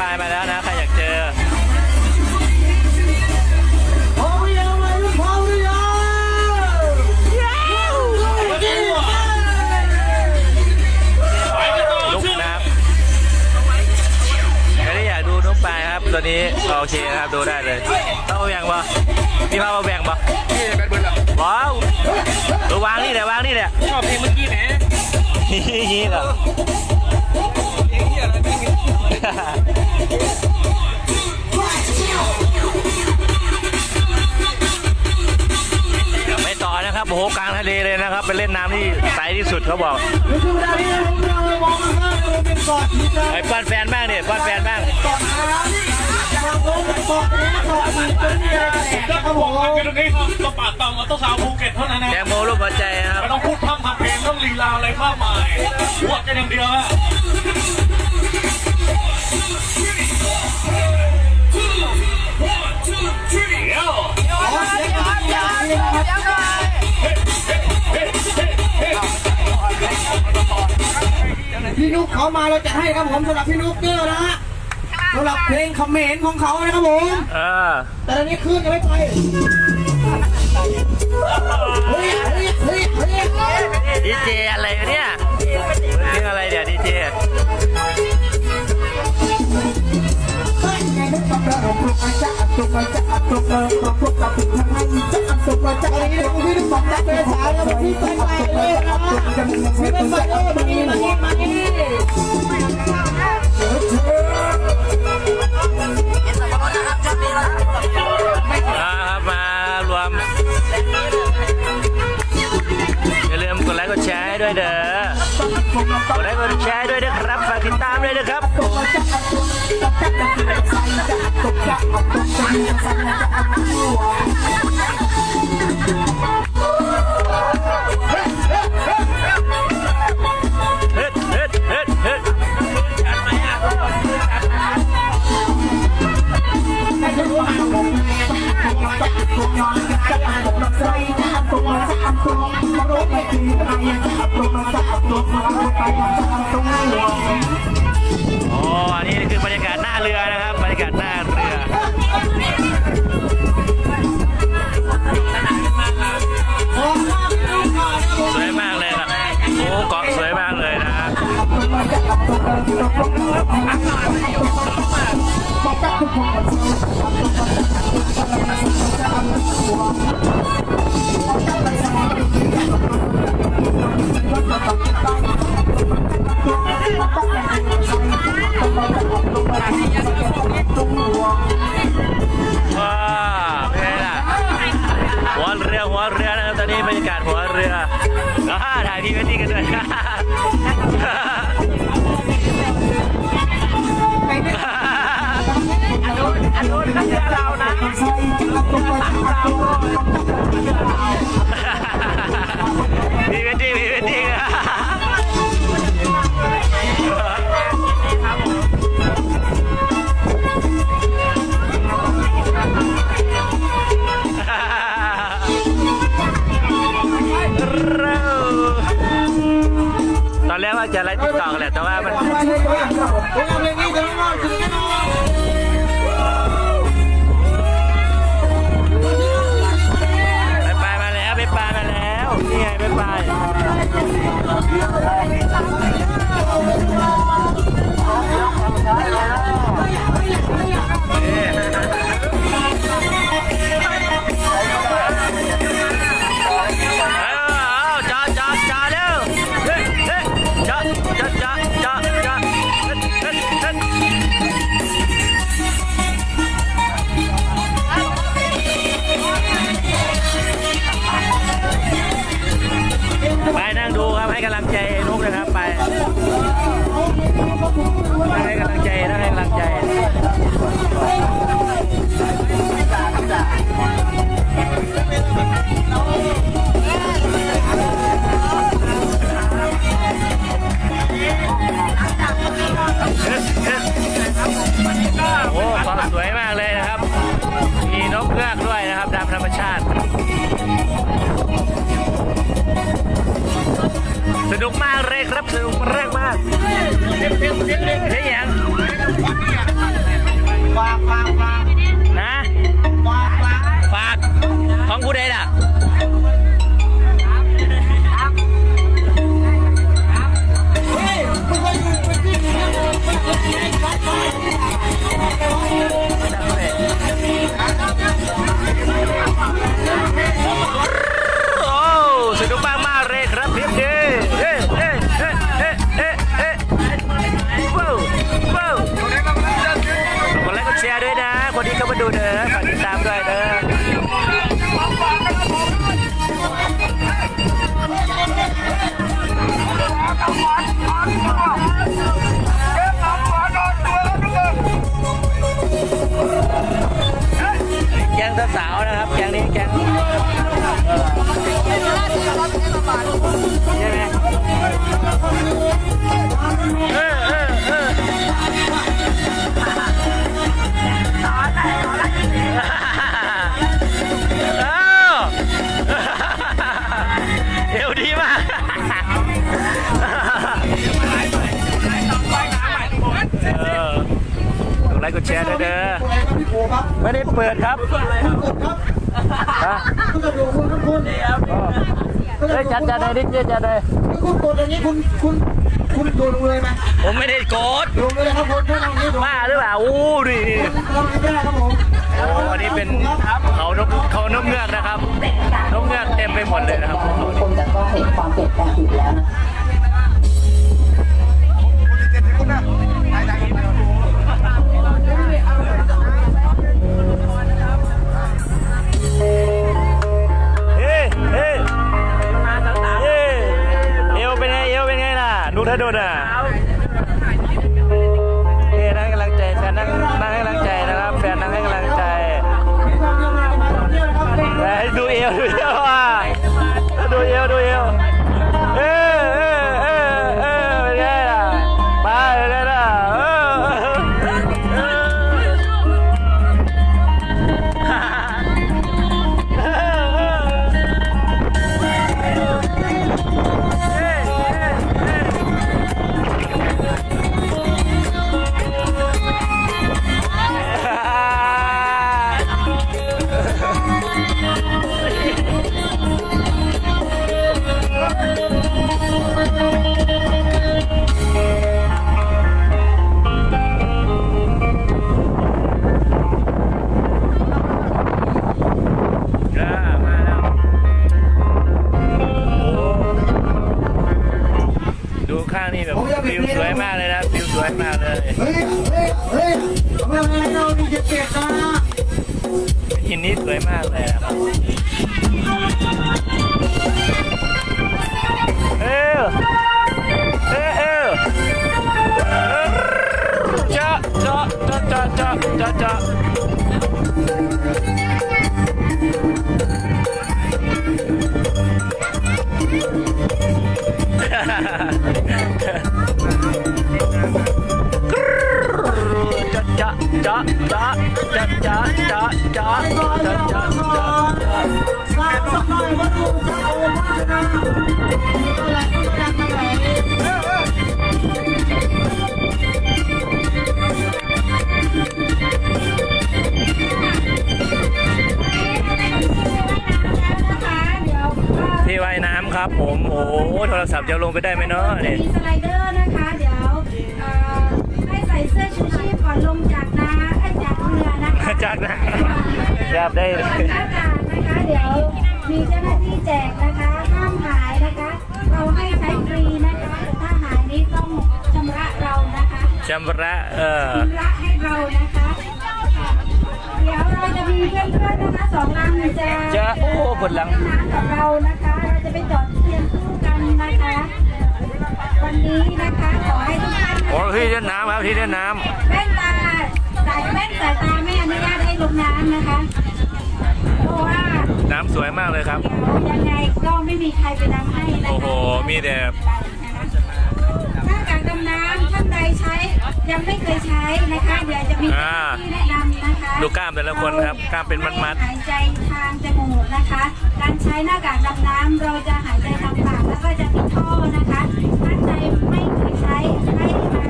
ปลายมาแล้วนะ ใครอยากเจอพร้อมหรือยังวัยรุ่นพร้อมหรือยังลุกนะครับใครที่อยากดูนกปลายครับตัวนี้โอเคนะครับดูได้เลยต้องเอาแบ่งปะมีภาพเอาแบ่งปะนี่แบดเบิร์ดเหรอว้าวเออวางนี่แหละวางนี่แหละชอบเพลงเมื่อกี้แหมนี่เหรอ เพลงเหี้ยอะไรเพลงไปต่อนะครับโอ้โหกลางทะเลเลยนะครับไปเล่นน้ำที่ใสที่สุดเขาบอกนี่คือเวลาที่ผมเรามองข้างๆเป็นเกาะหินนะไอ้ป้อนแฟนบ้างเนี่ยป้อนแฟนบ้างเกาะน้ำจากลงเกาะนี้เกาะหินเป็นเรือแตกนะครับผมคือตรงนี้ต้องปากตำมันต้องสาวภูเก็ตเท่านั้นนะแตงโมรูปหัวใจนะครับไม่ต้องพูดพร่ำทำเพลงต้องลีลาอะไรมากมายหัวกันอย่างเดียวอะ พี่นุ๊กเขามาเราจะให้ครับผมสำหรับพี่นุ๊กเกอร์นะฮะสำหรับเพลงคอมเมนต์ของเขานะครับผม เออแต่ตอนนี้คลื่นยังไม่ไปเฮ้ยเฮ้ยเฮ้ยเฮ้ยเฮ้ยดีเจอะไรวะเนี่ย ตุกอาจะปลุกอาจะปลุกเออปลุกปลุกกับปลุกทางนั้นจะปลุกอาจะอะไรนี่พี่นุ๊กบอกจะเป็นสาวแล้วพี่ไปไปเลยนะพี่ไปไปเลยมานี่มานี่มานี่นะครับมารวมอย่าลืมกดไลค์กดแชร์ด้วยเด้อกดไลค์กดแชร์ด้วยนะครับฝากติดตามด้วยนะครับ Hit, hit, hit, hit. เฮ็ดเฮ็ดเฮ็ดเฮ็ดอ๋ออันนี้คือบรรยากาศหน้าเรือนะครับ บรรยากาศหน้าเรือสวยมากเลยครับโอ้เกาะสวยมากเลยนะฮะ ว้าวเป็นไงล่ะหัวเรือหัวเรือนะครับตอนนี้บรรยากาศหัวเรืออ่าถ่ายพรีเวดดิ้งกันด้วยพ ว่าจะไลฟ์ติ๊กต็อกแหละแต่ว่ามันไปเลยจ้ะผมเอาเพลงนี้จะร้องถึงแน่นอนไปไปมาแล้วไปไปมาแล้วนี่ไงไปไปเให้กำลังใจนะให้กำลังใจ นุกมากเลยครับสนุกมากมากเฮ้ยยังฝากฝากฝากนะฝากฝากฝากของผู้ใดล่ะเฮ้ยไม่เคย ค์กดแชร์ด้วยเด้ออะไรครับพี่โอครับไม่ได้เปิดครับกดครับฮะคุณจะดูคุณทุกคนเฮ้ยจัดจัดเลยดิเจจัดเลยคุณกดอย่างนี้คุณคุณคุณโดนลงเลยไหมผมไม่ได้โกดลงเลยครับคุณถ้าเรานี้โดนบ้าหรือเปล่าอู้ดิดิเราไม่ได้ครับผมโอ้อันนี้เป็นเขานกเขานกเงือกนะครับนกเงือกเต็มไปหมดเลยนะครับสังคมแต่ก็เห็นความเปลี่ยนแปลงอยู่แล้วนะ เฮ้เฮ้เฮ้เอวเป็นไงเอวเป็นไงล่ะดูถ้าโดนอะเฮ้นั่งให้กำลังใจแฟนนั่งนั่งให้กำลังใจนะครับแฟนนั่งให้กำลังใจมีความเยอะมากมาตรงนี้นะครับไปดูเอวดูเอวอะดูเอวดูเอว เฮ้ยทำไมเราดีจะเจ็บนะอินนี้สวยมากเลยครับเออเออเออจ้าจ้าจ้าจ้าจ้าจ้าฮ่าฮ่าฮ่า จ้าจ้าจ้าจ้าจ้าจ้าจ้าจ้าสร้างสักหน่อยว่าดูจะโอ้ากนะอะไรก็ยังไม่ไหนที่ว่ายน้ำครับผมโอ้โหโทรศัพท์จะลงไปได้ไหมเนาะเนี่ยมีสไลเดอร์นะคะ เดี๋ยวให้ใส่เสื้อชู ลงจากน้ำไอ้ยจากเรือนะคะจากนะจับได้เลยส่วนหน้ากากนะคะเดี๋ยวมีเจ้าหน้าที่แจกนะคะห้ามหายนะคะ เราให้ใช้ฟรีนะคะแต่ถ้าหายนี้ต้องชำระเรานะคะชำระเออ ชำระให้เรานะคะเดี๋ยวเราจะมีเพื่อนๆนะคะสองลำจะจะโอ้ปวดหลังเล่นน้ำกับเรานะคะ เราจะไปจอดเทียนคู่กันนะคะ วันนี้นะคะขอให้ทุกท่านนะโอ้คะที่เล่นน้ำครับที่เล่นน้แว่นตาสายแว่นสายตาไม่อนุญาตให้ลงน้ำนะคะ เพราะว่าำน้ำสวยมากเลยครับเดี๋ยวยังไงก็ไม่มีใครไปทำให้นะคะโอ้โหมีแต่หน้ากากดำน้ำท่านใดใช้ยังไม่เคยใช้นะคะเดี๋ยวจะมีอ่าที่แนะนำนะคะ ดูกล้ามแต่ละคนครับกล้ามเป็นมัดๆ หายใจทางจมูกนะคะ การใช้หน้ากากดำน้ำเราจะหายใจทางปากแล้วก็จะมีท่อนะคะท่านใดไม่เคยใช้ให้มา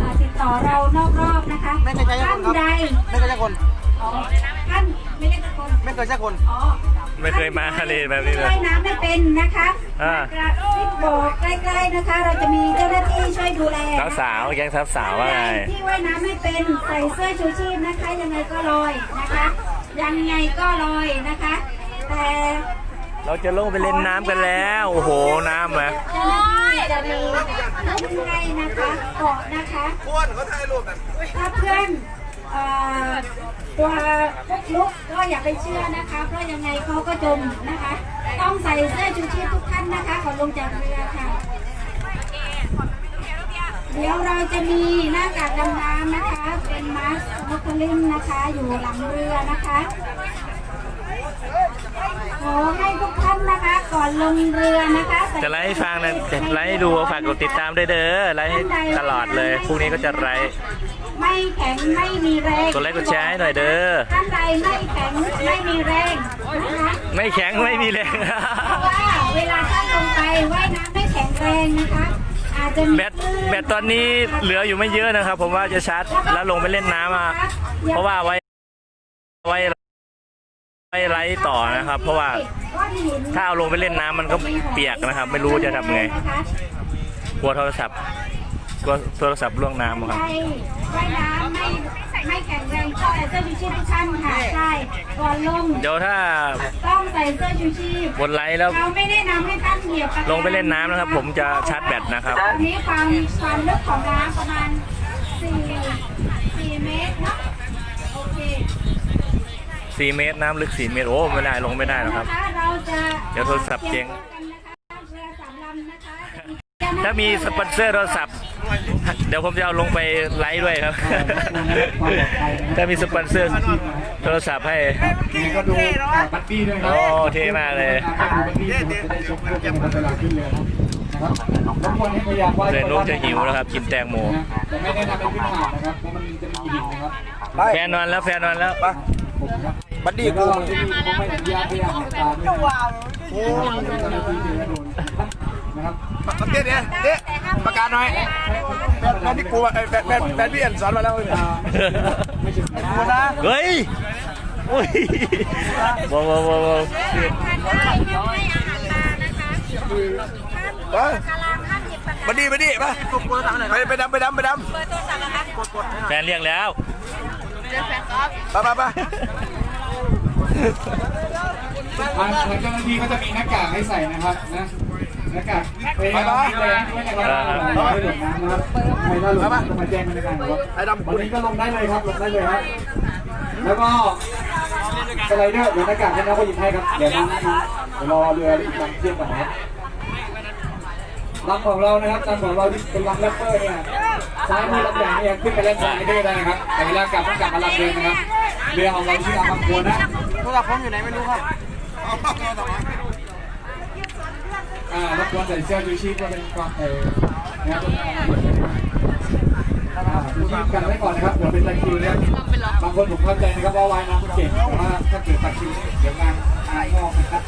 อ่าติดต่อเรานอกรอบนะคะไม่เคยใช้ท่านคนครับใด ไม่เคยใช่คน อ๋อท่าน ไม่เล่นกับคนไม่เคยใช่คน อ๋อไม่เคยมาเลยแบบนี้เลยว่ายน้ำไม่เป็นนะคะอ่า กระซิบบอกใกล้ๆนะคะ เราจะมีเจ้าหน้าที่ช่วยดูแลนะคะสาวๆแก๊งสาวๆว่าไง ที่ว่ายน้ำไม่เป็นใส่เสื้อชูชีพนะคะ ยังไงก็ลอยนะคะ ยังไงก็ลอยนะคะ แต่เราจะลงไปเล่นน้ำกันแล้ว โอ้โห น้ำอะเจ้าหน้าที่จะมีลูกให้นะคะเกาะนะคะ ควรเขาถ่ายรูปแบบถ้าเพื่อนเอ่อ ตัวพวกลุกก็อย่าไปเชื่อนะคะ เพราะยังไงเขาก็จมนะคะ ต้องใส่เสื้อชูชีพทุกท่านนะคะก่อนลงจากเรือค่ะ เดี๋ยวเราจะมีหน้ากากดำน้ำนะคะ เป็นมาสก์นกลินนะคะ อยู่หลังเรือนะคะขอให้ทุกท่านนะคะก่อนลงเรือนะคะใส่จะไลฟ์ให้ฟังนะจะไลฟ์ให้ดูฝากกดติดตามด้วยเด้อไลฟ์ให้ตลอดเลยพรุ่งนี้ก็จะไลฟ์ ไม่แข็งไม่มีแรงกดไลค์กดแชร์ให้หน่อยเด้อ ท่านใดไม่แข็งไม่มีแรงนะคะไม่แข็งไม่มีแรงเพราะว่าเวลาท่านลงไปว่ายน้ำไม่แข็งแรงนะคะ อาจจะมีแบตแบตตอนนี้เหลืออยู่ไม่เยอะนะครับ ผมว่าจะชาร์จแล้วลงไปเล่นน้ำอะเพราะว่าไว้ ไว้ไว้ไลฟ์ต่อนะครับ เพราะว่าถ้าเอาลงไปเล่นน้ำมันก็เปียกนะครับ ไม่รู้จะทำไงกลัวโทรศัพท์ กลัวโทรศัพท์ล่วงน้ำอะครับใช่ว่ายน้ำไม่ไม่แข็งแรงต้องใส่เสื้อชูชีพทุกท่านค่ะใช่ก่อนลงเดี๋ยวถ้าต้องใส่เสื้อชูชีพบนไลฟ์แล้ว เราไม่ได้นำให้ท่านเหยียบกระดาษลงไปเล่นน้ำนะครับผมจะชาร์จแบตนะครับ ตอนนี้ความความลึกของน้ำประมาณ4 4เมตรเนาะโอเค4เมตรน้ำลึก4เมตรโอ้ไม่ได้ลงไม่ได้นะครับเราจะเดี๋ยวโทรศัพท์เจ๊งเรือสามลำนะคะ ถ้ามีสปอนเซอร์โทรศัพท์ เดี๋ยวผมจะเอาลงไปไลฟ์ด้วยครับ ถ้ามีสปอนเซอร์โทรศัพท์ให้นี่ก็ดูบัตตี้ด้วยครับโอ้เท่มากเลยดูบัตตี้จะได้ชมพวกกันเวลาขึ้นเรือนะครับรบกวนให้พยายามว่าเรนนุกจะหิวแล้วครับ กินแตงโมแต่ไม่ได้ทำเป็นขึ้นหาดนะครับเพราะมันจะมีหินนะครับแฟนนอนแล้วแฟนนอนแล้วผมครับบัดดี้แล้วกูก็ที่นี่เขาไม่อนุญาตให้อาหารตาด้วยนะโอ้ยเจ้าหน้าที่เจอโดนนะครับประเทศเนี้ยเนี้ยประกาศหน่อย แฟนแฟนที่กูอะเอ้ยแฟนแฟนแฟนพี่เอ็นสอนมาแล้วเนี่ยไม่ใช่กูนะเฮ้ยอุ้ยว้าวว้าวว้าวว้าวเฮ้ยบัดดี้บัดดี้มาไปไปดำไปดำไปดำแฟนเรียกแล้วไปไปไปทางเจ้าหน้าที่ก็จะมีหน้ากากให้ใส่นะครับนะ หน้ากากพยายามไม่แรงด้วยนะครับไม่หลงน้ำนะครับใครถ้าหลงน้ำก็มาแจ้งกันนะครับวันนี้ก็ลงได้เลยครับลงได้เลยครับแล้วก็สไลเดอร์เดี๋ยากากให้น้องก็หยิบให้ครับเดี๋ยวน้องเดี๋ยวรอเรืออีกลำเทียบกันนะครับลำของเรานะครับลำของเราที่เป็นลำแรปเปอร์เนี่ยซ้ายมือลำใหญ่เนี่ยขึ้นไปเล่นสไลเดอร์ได้นะครับแต่เวลากลับต้องกลับมาลำเดิมนะครับเรือของเราชื่อลำบางควรนะโทรศัพท์ผมอยู่ไหนไม่รู้ครับ อ่ารบกวนใส่เสื้อชูชีพก็เป็นความเออนะครับอ่าชูชีพกันไว้ก่อนนะครับเดี๋ยวเป็นตะคริวเนี่ยบางคนผมเข้าใจนะครับว่าว่ายน้ำเก่งแต่ว่าถ้าเกิดตะคริวเดี๋ยวงานงานงอกนะครับ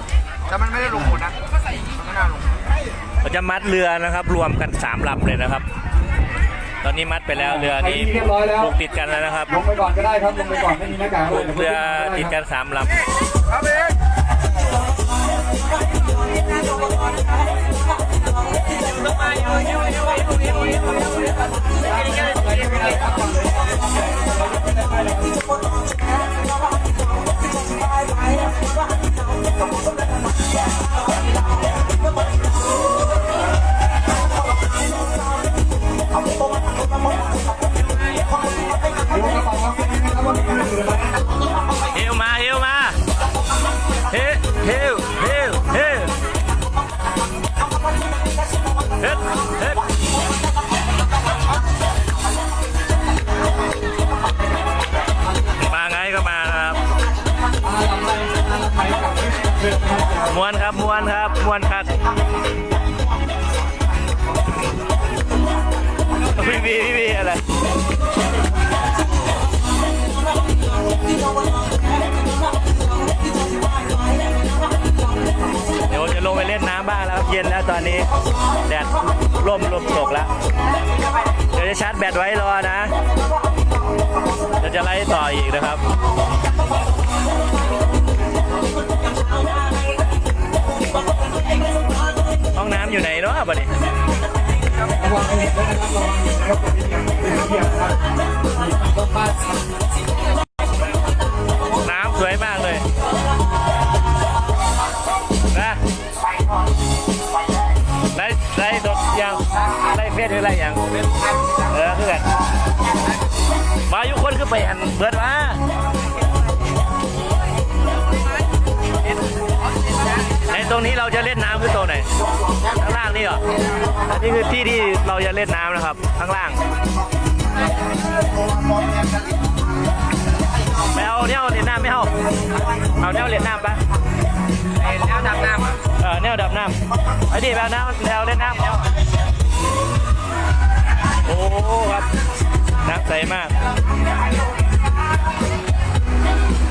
แต่มันไม่ได้ลงหมดนะมันไม่น่าลงเราจะมัดเรือนะครับ รวมกันสามลำเลยนะครับ ตอนนี้มัดไปแล้วเรือนี้เรียบร้อยแล้วผูกติดกันแล้วนะครับลงไปก่อนก็ได้ครับลงไปก่อนไม่มีหน้ากากผูกดี๋ยวผมเรือขึ้ติดไปกันสามลค รับ เย็นแล้วตอนนี้แดดร่มลมตกแล้ว เดี๋ยวจะชาร์จแบตไว้รอนะเดี๋ยวจะไล่ต่ออีกนะครับห้องน้ำอยู่ไหนเนาะบัดนี้ เออคือกันมายุคนคือไปหันเบิดว่าในตรงนี้เราจะเล่นน้ำคือตรงไหนข้างล่างนี่เหรออันนี้คือที่ที่เราจะเล่นน้ำนะครับ ข้างล่างไม่เอาเนี่ยเล่นน้ำไม่เอาเอาเนี่ยเล่นน้ำปะแนวดำน้ำเออเนี่ยดับน้ำไอ้ดิแบบน้ำแนวเล่นน้ำเนี่ย โอ้ครับ น้ำใสมาก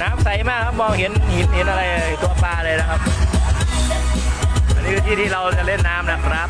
น้ำใสมากครับมองเห็นหินเห็นอะไรตัวปลาเลยนะครับ อันนี้คือที่ที่เราจะเล่นน้ำนะครับ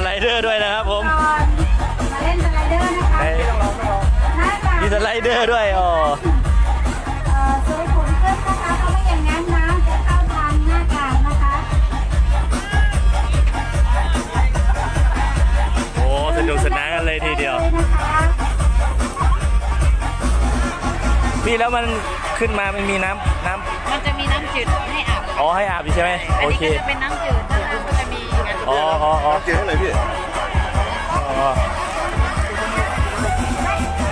สไลเดอร์ด้วยนะครับผมก่อนมาเล่นสไลเดอร์นะคะไอ้หน้าตามีสไลเดอร์ด้วยอ๋อเอ่อสวยผมขึ้นนะคะเพราะไม่อย่างนั้นน้ำจะเข้าทางหน้ากากนะคะโอ้สนุกสนานกันเลยทีเดียวเลยนะคะพี่แล้วมันขึ้นมามันมีน้ำน้ำมันจะมีน้ำจืดให้อาบ อ๋อให้อาบอยู่ใช่ไหมอันโอนี้เคก็จะเป็นน้ำจืดนะคะ มันจะมีงานอ๋ออ๋ออ๋อเจอให้เลยพี่อ๋อ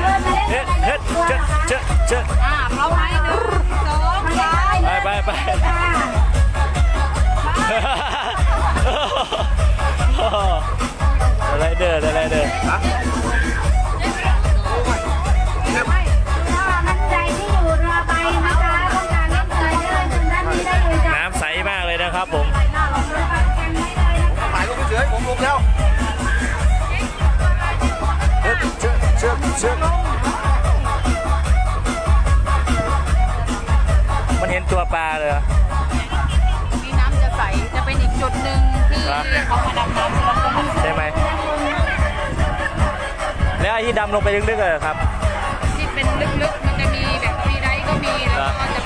เดินมาเล่นเฮ้ยสไลเดอเฮ้ยร์เจ๊เจ๊เจ๊อ่าพร้อมไหมหนึ่งสองมาสามได้ไปไปไปค่ะสไลเดอร์สไลเดอร์ถ้ เลยเหรอมีน้ำจะใส จะเป็นอีกจุดหนึ่งที่ครับ เขามาดำน้ำแล้วก็มาใช่ไหม แล้วไอ้ที่ดำลงไปลึกๆเลยครับ ที่เป็นลึกๆ มันจะมีแบบฟรีไดฟ์ก็มี แล้วก็จะ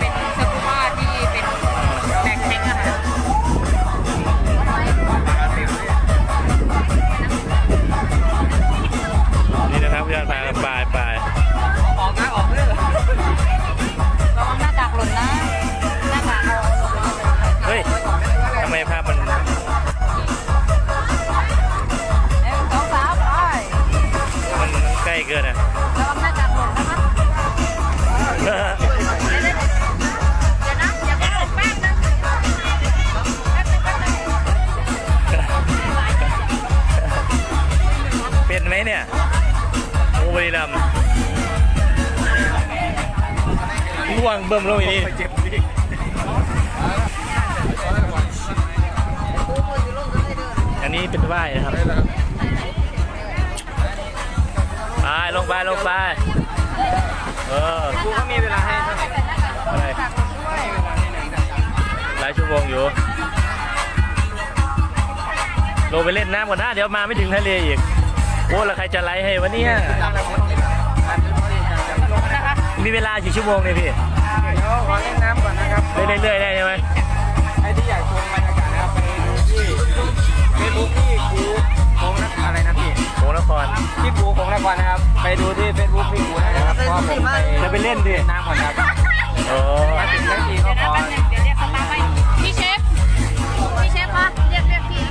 เบิ่มลงอีนี่อันนี้เป็นว่ายนะครับไปลงไปลงไปเออกูก็มีเวลาให้หร่อะไรหลายชั่วโมงอยู่ลงไปเล่นน้ำก่อนนะเดี๋ยวมาไม่ถึงทะเลอีกโอ้แล้วใครจะไลฟ์ให้วะเนี่ยมีเวลากี่ชั่วโมงเนี่ยพี่ เล่นเรื่อยๆได้ใช่ไหมใครที่อยากชมบรรยากาศนะครับไปดูที่เฟซบุ๊กที่กูโค้งนักอะไรนะพี่โอ้นครพี่กูโค้งนักวันนะครับ ไปดูที่เฟซบุ๊กพี่กูนะครับเพราะว่าผมไปจะไปเล่นดิเล่นน้ำก่อนครับโอ้มาถึงทั้งทีก็ขอแป๊บนึงเดี๋ยวเรียกสตาร์ไปพี่เชฟ พี่เชฟคะเรียกเรียกพี่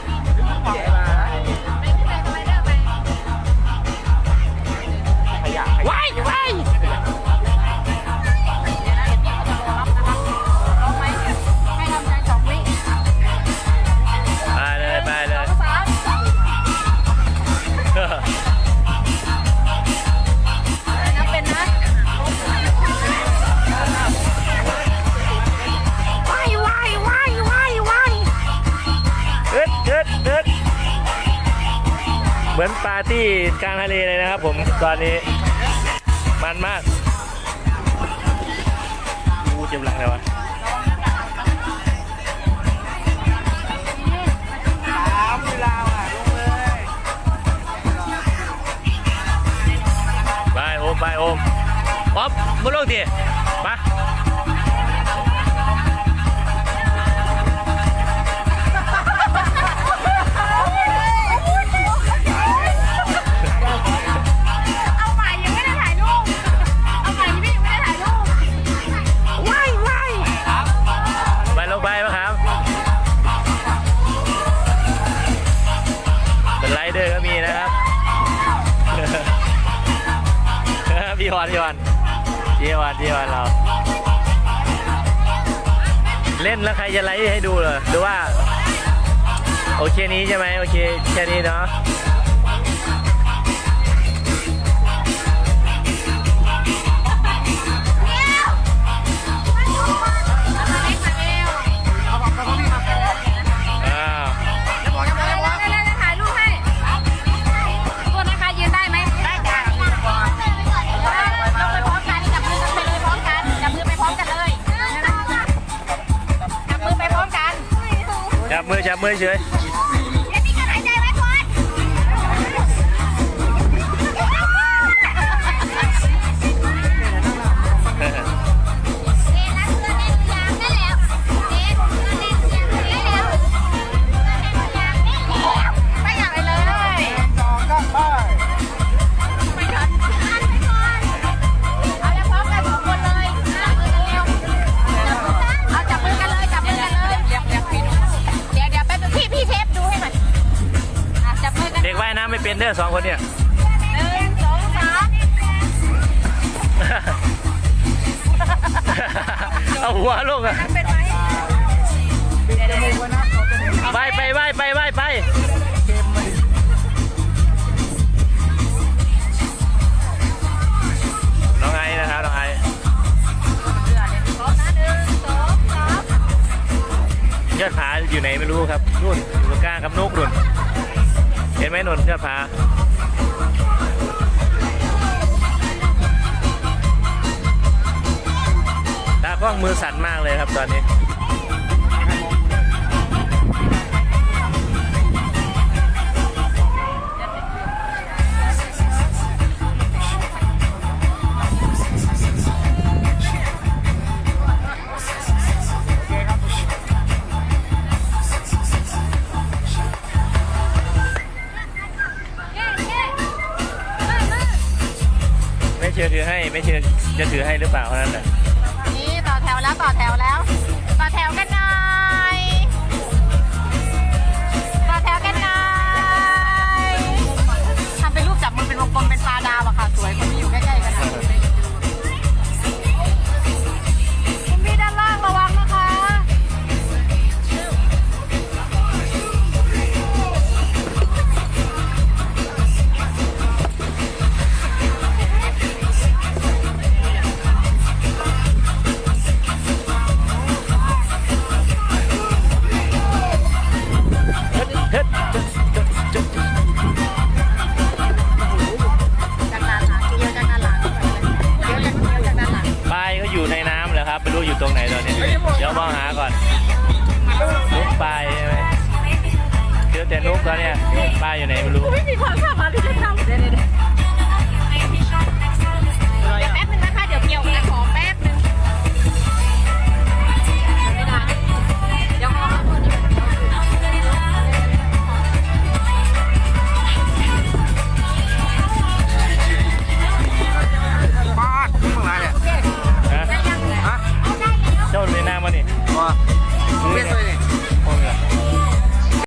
เหมือนปาร์ตี้กลางทะเลเลยนะครับผมตอนนี้ มันมากกูเจ็บหลังเลยวะสามเวลาอะลงเลยไปโอมไปโอมป๊อปมาลงดิมา วันพี่วันพี่วันพี่วันเราเล่นแล้วใครจะไลฟ์ให้ดูเหรอหรือว่า โอเคนี้ใช่ไหมโอเคแค่นี้เนาะ จับมือจับมือเฉยี่ยสองคนเนี่ยหนึ่งสองสามเอาหัวลงอะไปไปไปไปไปไปน้องไอ้นะครับน้องไอ้ยอดขาอยู่ไหนไม่รู้ครับนู่นอยู่กลางกับนกรุ่น ไหมนนเสื้อผ้าตากล้องมือสั่นมากเลยครับตอนนี้ จะถือให้หรือเปล่าเท่านั้นแหละ